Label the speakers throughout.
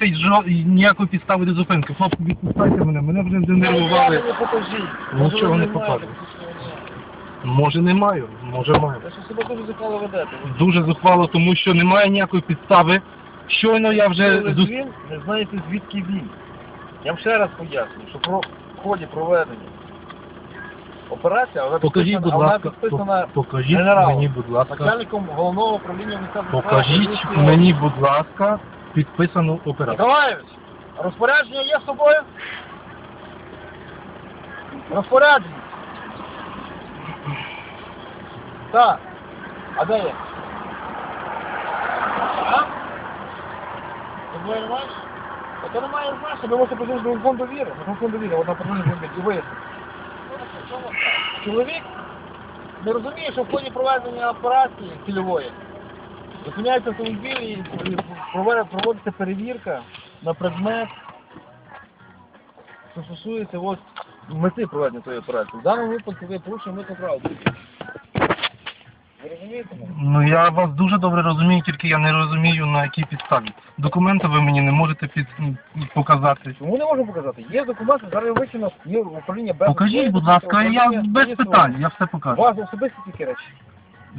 Speaker 1: Жо- ніякої підстави до зупинки. Хлопці, відпускайте мене, мене вже зденервували.
Speaker 2: Не покажіть.
Speaker 1: Нічого не покажу. Може не маю, може маю.
Speaker 2: Ви що себе дуже зухвало ведете.
Speaker 1: Дуже зухвало, тому що немає ніякої підстави. Щойно я вже
Speaker 2: Ви він, не знаєте звідки він. Я вам ще раз поясню, що про в ході проведення операція, вона
Speaker 1: Покажіть,
Speaker 2: підписана-
Speaker 1: будь
Speaker 2: вона
Speaker 1: ласка,
Speaker 2: підписана
Speaker 1: по- покажіть
Speaker 2: генералом,
Speaker 1: мені, будь ласка,
Speaker 2: начальником головного управління місцевого
Speaker 1: покажіть мені, будь ласка, підписану операцію.
Speaker 2: Миколаївич, розпорядження є з собою? Розпорядження. Так. А де є? А? Ти двоє не? А то немає значення, ви можете позвонити до фонду довіри. На фонд довіри, от на подвійні зробити і вияснити. Чоловік не розуміє, що в ході проведення операції цільової Зупиняється автомобіль і проводиться, перевірка на предмет, що стосується ось мети проведення цієї операції. В даному випадку ви порушуєте митну правду. Ви розумієте мене?
Speaker 1: Ну я вас дуже добре розумію, тільки я не розумію на якій підставі. Документи ви мені не можете під... показати.
Speaker 2: Чому не можу показати? Є документи, зараз викину є управління без
Speaker 1: Покажіть, будь ласка, я без питань, я все
Speaker 2: У
Speaker 1: покажу.
Speaker 2: вас особисті такі речі.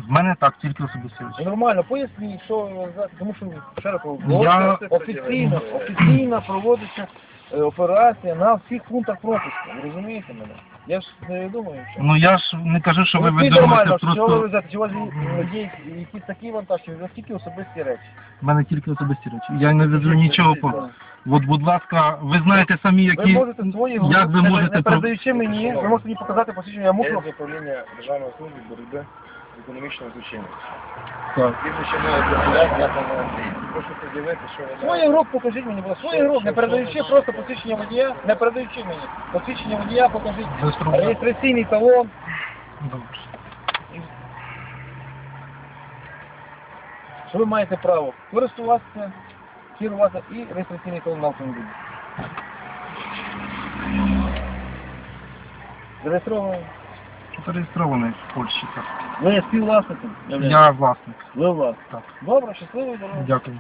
Speaker 1: В мене так, тільки особисті
Speaker 2: Ну,
Speaker 1: речі.
Speaker 2: Нормально, поясніть, що ви знаєте, тому що ще раз кажу,
Speaker 1: Я-
Speaker 2: офіційно, офіційно проводиться е, операція на всіх пунктах пропуску. Ви розумієте мене? Я ж не думаю, що.
Speaker 1: Ну я ж не кажу, що ви
Speaker 2: Ну,
Speaker 1: видумуєте
Speaker 2: нормально, що ви
Speaker 1: просто.
Speaker 2: везете? Чи у вас є- є якісь такі вантаж, чи у вас тільки особисті речі?
Speaker 1: В мене тільки особисті речі. Я не везу нічого по. От, будь ласка, ви знаєте самі,
Speaker 2: Ви
Speaker 1: які.
Speaker 2: можете свої
Speaker 1: як ви
Speaker 2: не-
Speaker 1: можете
Speaker 2: не
Speaker 1: про-
Speaker 2: передаючи мені, ви можете мені показати посвідчення, я
Speaker 3: Я
Speaker 2: мушу.
Speaker 3: з управління Державної служби боротьби з економічною злочинністю.
Speaker 1: Так.
Speaker 3: Прізвище моє дозволяє, я там Андрій. Прошу подивити, що ви
Speaker 2: Свої груп покажіть мені, будь ласка. свої груп, не передаючи просто посвідчення водія, не передаючи мені. Посвідчення водія покажіть. Реєстраційний талон.
Speaker 1: Добре.
Speaker 2: що ви маєте право користуватися, керувати і реєстраційний талон на автомобілі. Зареєстрований.
Speaker 1: Зареєстрований в Польщі. Так.
Speaker 2: Ви є співвласником.
Speaker 1: Я власник.
Speaker 2: Ви власник.
Speaker 1: Так.
Speaker 2: Добре, щасливої дороги.
Speaker 1: Дякую.